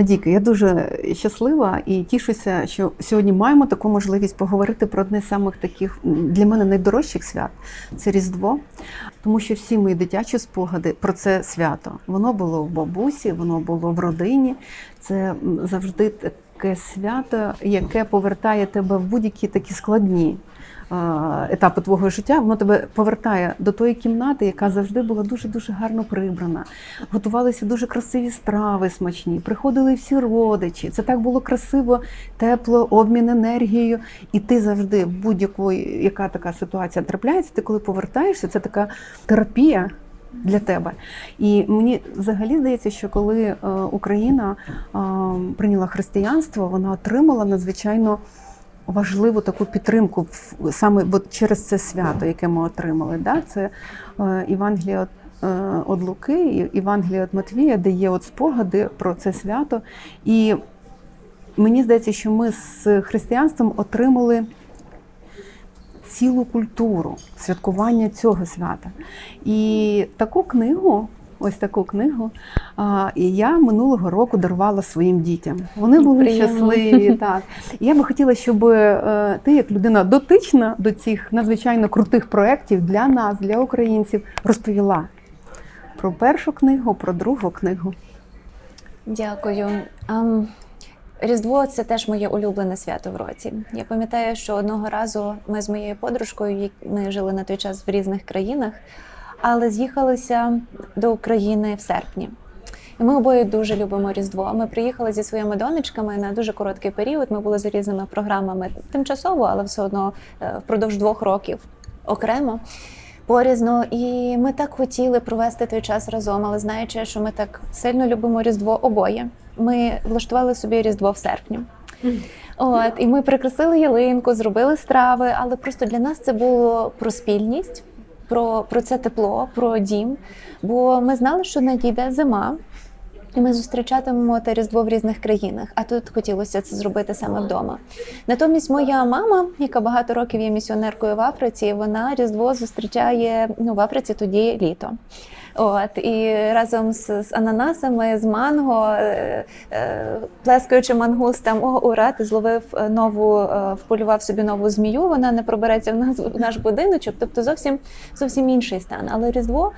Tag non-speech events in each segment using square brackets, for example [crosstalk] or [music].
Надійка, я дуже щаслива і тішуся, що сьогодні маємо таку можливість поговорити про одне з самих таких для мене найдорожчих свят це Різдво. Тому що всі мої дитячі спогади про це свято. Воно було в бабусі, воно було в родині. Це завжди таке свято, яке повертає тебе в будь-які такі складні етапи твого життя. Воно тебе повертає до тої кімнати, яка завжди була дуже дуже гарно прибрана. Готувалися дуже красиві страви смачні. Приходили всі родичі. Це так було красиво, тепло, обмін енергією. І ти завжди, будь-яку, яка така ситуація трапляється, ти коли повертаєшся, це така терапія. Для тебе і мені взагалі здається, що коли е, Україна е, прийняла християнство, вона отримала надзвичайно важливу таку підтримку саме от через це свято, яке ми отримали. Да? Це Євангелія е, від Луки, і Євангелія від Матвія, де є от спогади про це свято. І мені здається, що ми з християнством отримали цілу культуру святкування цього свята. І таку книгу. Ось таку книгу. Я минулого року дарувала своїм дітям. Вони були Приємно. щасливі. [laughs] Так. Я би хотіла, щоб е, ти, як людина дотична до цих надзвичайно крутих проєктів для нас, для українців, розповіла про першу книгу, про другу книгу. Дякую. Ам, Різдво це теж моє улюблене свято в році. Я пам'ятаю, що одного разу ми з моєю подружкою, ми жили на той час в різних країнах, але з'їхалися до України в серпні. І ми обоє дуже любимо Різдво. Ми приїхали зі своїми донечками на дуже короткий період. Ми були за різними програмами тимчасово, але все одно е, впродовж двох років окремо. Порізно, і ми так хотіли провести той час разом, але знаючи, що ми так сильно любимо Різдво обоє, ми влаштували собі Різдво в серпні. От, і ми прикрасили ялинку, зробили страви, але просто для нас це було про спільність, про, про це тепло, про дім. Бо ми знали, що надійде зима, ми зустрічатимемо те Різдво в різних країнах, а тут хотілося це зробити саме вдома. Натомість моя мама, яка багато років є місіонеркою в Африці, вона Різдво зустрічає ну, в Африці тоді літо. От і разом з, з ананасами, з манго, е, е, плескаючи мангустам, о, ура, ти зловив нову, е, вполював собі нову змію. Вона не пробереться в нас в наш будиночок. Тобто зовсім зовсім інший стан. Але Різдво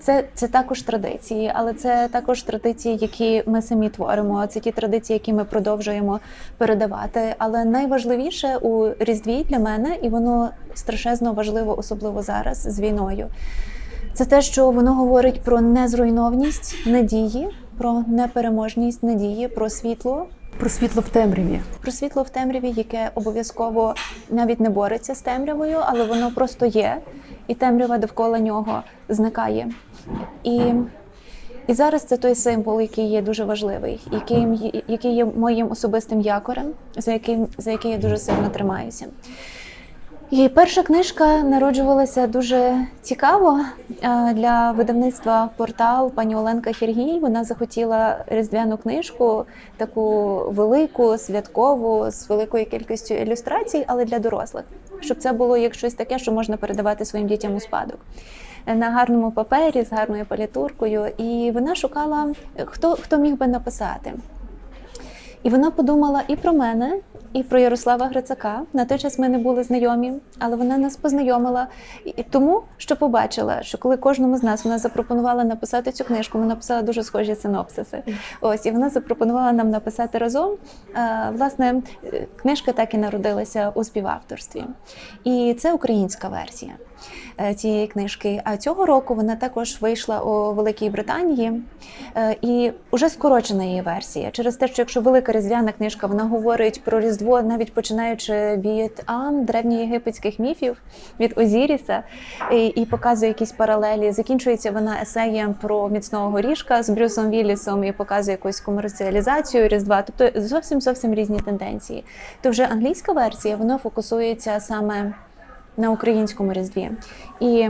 це, це також традиції, але це також традиції, які ми самі творимо. Це ті традиції, які ми продовжуємо передавати. Але найважливіше у Різдві для мене, і воно страшезно важливо, особливо зараз з війною. Це те, що воно говорить про незруйновність надії, про непереможність надії, про світло, Про світло в темряві. про світло в темряві, яке обов'язково навіть не бореться з темрявою, але воно просто є, і темрява довкола нього зникає. І, і зараз це той символ, який є дуже важливий, який, який є моїм особистим якорем, за яким за який я дуже сильно тримаюся. І перша книжка народжувалася дуже цікаво е, для видавництва портал пані Оленка Хергій. Вона захотіла різдвяну книжку, таку велику, святкову, з великою кількістю ілюстрацій, але для дорослих, щоб це було як щось таке, що можна передавати своїм дітям у спадок. Е, На гарному папері з гарною палітуркою, і вона шукала, е, хто, хто міг би написати. І вона подумала і про мене, і про Ярослава Грицака. На той час ми не були знайомі, але вона нас познайомила і тому, що побачила, що коли кожному з нас вона запропонувала написати цю книжку, ми написали дуже схожі синопсиси. Ось і вона запропонувала нам написати разом. Е, Власне, е, книжка так і народилася у співавторстві. І це українська версія цієї книжки. А цього року вона також вийшла у Великій Британії е, і вже скорочена її версія. Через те, що якщо велика різдвяна книжка, вона говорить про Різдво, навіть починаючи від Ан, древньоєгипетських міфів, від Озіріса, і, і показує якісь паралелі. Закінчується вона есеєм про міцного горішка з Брюсом Віллісом і показує якусь комерціалізацію Різдва. Тобто зовсім зовсім різні тенденції. То вже англійська версія вона фокусується саме на українському різдві. І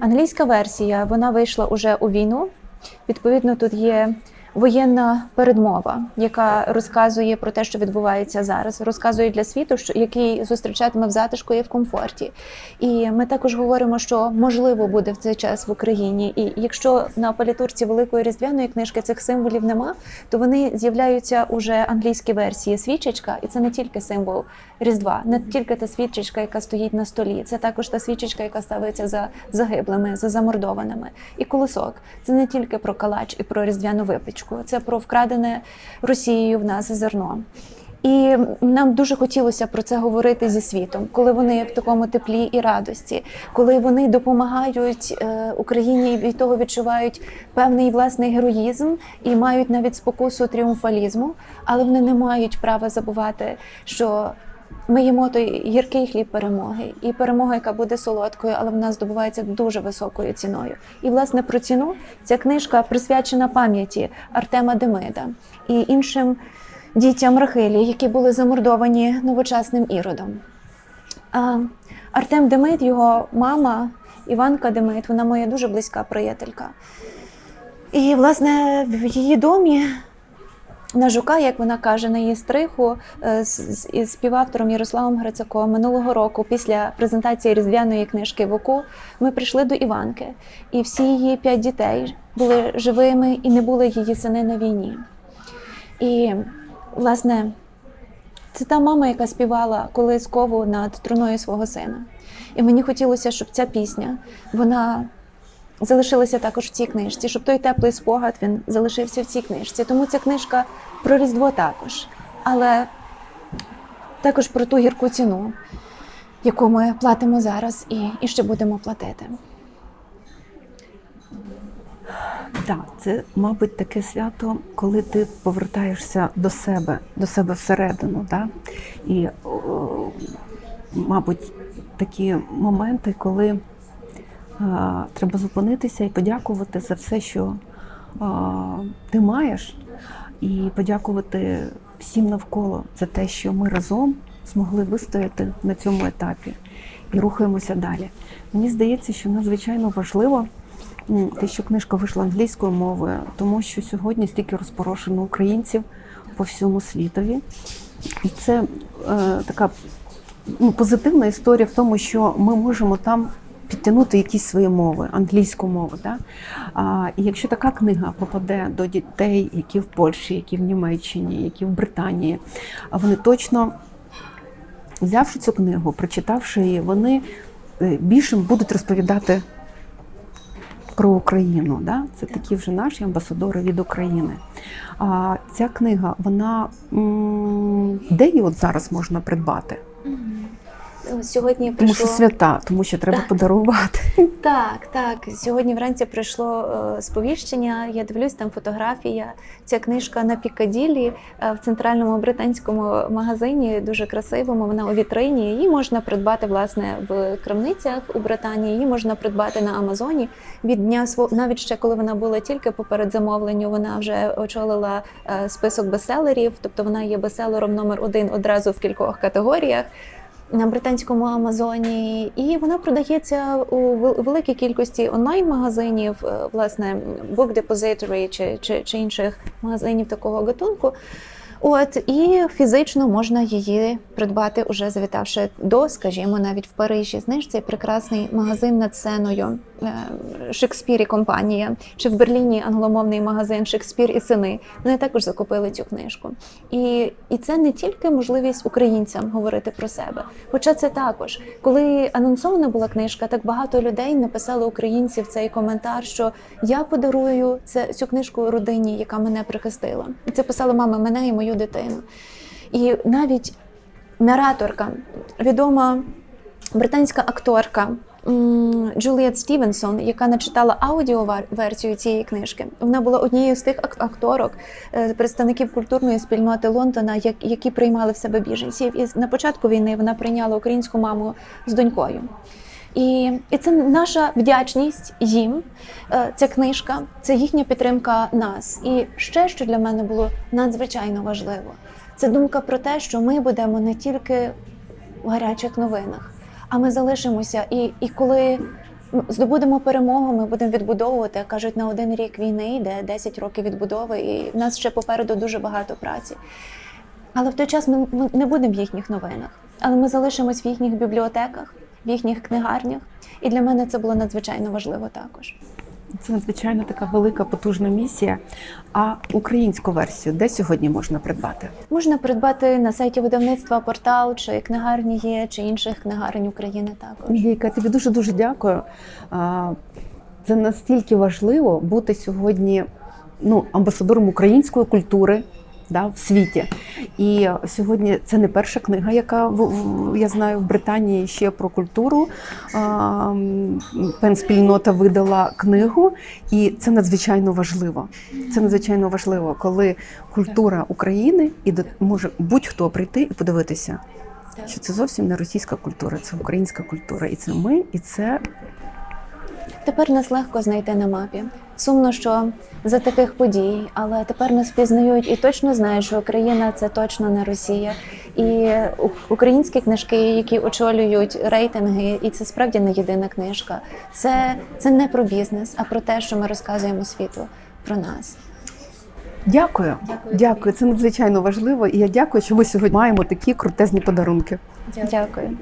англійська версія вона вийшла уже у війну. Відповідно, тут є воєнна передмова, яка розказує про те, що відбувається зараз, розказує для світу, що який зустрічатиме в затишку і в комфорті. І ми також говоримо, що можливо буде в цей час в Україні. І якщо на палітурці великої різдвяної книжки цих символів нема, то вони з'являються уже англійські версії свічечка, і це не тільки символ Різдва, не тільки та свічечка, яка стоїть на столі, це також та свічечка, яка ставиться за загиблими, за замордованими. І колосок це не тільки про калач і про різдвяну випічку, це про вкрадене Росією в нас зерно. І нам дуже хотілося про це говорити зі світом, коли вони в такому теплі і радості, коли вони допомагають е, Україні і того відчувають певний власний героїзм і мають навіть спокусу тріумфалізму, але вони не мають права забувати, що ми їмо той гіркий хліб перемоги, і перемога, яка буде солодкою, але вона здобувається дуже високою ціною. І власне про ціну ця книжка присвячена пам'яті Артема Демида і іншим дітям Рахилі, які були замордовані новочасним іродом. А, Артем Демид, його мама Іванка Демид, вона моя дуже близька приятелька. І, власне, в її домі на жука, як вона каже, на її стриху е, із співавтором Ярославом Грицаком минулого року, після презентації різдвяної книжки Воку, ми прийшли до Іванки, і всі її п'ять дітей були живими і не були її сини на війні. І, власне, це та мама, яка співала колискову над труною свого сина. І мені хотілося, щоб ця пісня вона залишилася також в цій книжці, щоб той теплий спогад він залишився в цій книжці. Тому ця книжка про Різдво також, але також про ту гірку ціну, яку ми платимо зараз і, і ще будемо платити. Так, це, мабуть, таке свято, коли ти повертаєшся до себе, до себе всередину. Да? І, о, мабуть, такі моменти, коли треба зупинитися і подякувати за все, що ти маєш, і подякувати всім навколо за те, що ми разом змогли вистояти на цьому етапі і рухаємося далі. Мені здається, що надзвичайно важливо. Те, що книжка вийшла англійською мовою, тому що сьогодні стільки розпорошено українців по всьому світові. І це е, така ну, позитивна історія в тому, що ми можемо там підтягнути якісь свої мови, англійську мову. Да? А, і якщо така книга попаде до дітей, які в Польщі, які в Німеччині, які в Британії, вони точно, взявши цю книгу, прочитавши її, вони е, більше будуть розповідати про Україну. Да? Це такі вже наші амбасадори від України. А ця книга, вона де її от зараз можна придбати? Сьогодні Тому що свята, тому що треба подарувати. [laughs] Так, так. Сьогодні вранці прийшло е, сповіщення. Я дивлюсь, там фотографія. Ця книжка на Пікаділі е, в центральному британському магазині, дуже красивому. Вона у вітрині. Її можна придбати власне в крамницях у Британії. Її можна придбати на Амазоні від дня свого навіть ще коли вона була тільки поперед замовленню. Вона вже очолила е, список бестселерів, тобто вона є бестселером номер один одразу в кількох категоріях на британському Амазоні, і вона продається у вел- великій кількості онлайн-магазинів, е, власне, Book Depository чи, чи, чи інших магазинів такого гатунку. От і фізично можна її придбати, уже завітавши до, скажімо, навіть в Парижі. Знаєш, цей прекрасний магазин над сценою е, Шекспір і компанія, чи в Берліні англомовний магазин Шекспір і сини. Вони також закупили цю книжку. І, і це не тільки можливість українцям говорити про себе. Хоча це також, коли анонсована була книжка, так багато людей написали українців цей коментар, що я подарую це, цю книжку родині, яка мене прихистила. Це писала мама мене і мою дитину. І навіть нараторка, відома британська акторка. Джуліет Стівенсон, яка начитала аудіоверсію цієї книжки, вона була однією з тих акторок, е, представників культурної спільноти Лондона, які приймали в себе біженців. І на початку війни вона прийняла українську маму з донькою. І, і це наша вдячність їм. Е, Ця книжка, це їхня підтримка нас. І ще що для мене було надзвичайно важливо, це думка про те, що ми будемо не тільки в гарячих новинах, а ми залишимося. І, і коли здобудемо перемогу, ми будемо відбудовувати. Кажуть, на один рік війни йде 10 років відбудови, і в нас ще попереду дуже багато праці. Але в той час ми не будемо в їхніх новинах, але ми залишимось в їхніх бібліотеках, в їхніх книгарнях. І для мене це було надзвичайно важливо також. Це надзвичайно така велика потужна місія. А українську версію де сьогодні можна придбати? Можна придбати на сайті видавництва портал, чи книгарні є, чи інших книгарень України також. Ліка, тобі дуже дуже дякую. Це настільки важливо бути сьогодні ну, амбасадором української культури. Да, в світі. І сьогодні це не перша книга, яка я знаю в Британії ще про культуру. Пенспільнота видала книгу, і це надзвичайно важливо. Це надзвичайно важливо, коли культура України і може будь-хто прийти і подивитися, що це зовсім не російська культура, це українська культура. І це ми, і це Тепер нас легко знайти на мапі. Сумно, що за таких подій, але тепер нас впізнають і точно знають, що Україна це точно не Росія. І українські книжки, які очолюють рейтинги, і це справді не єдина книжка. Це, це не про бізнес, а про те, що ми розказуємо світу про нас. Дякую. Дякую. Це надзвичайно важливо. І я дякую, що ми сьогодні маємо такі крутезні подарунки. Дякую.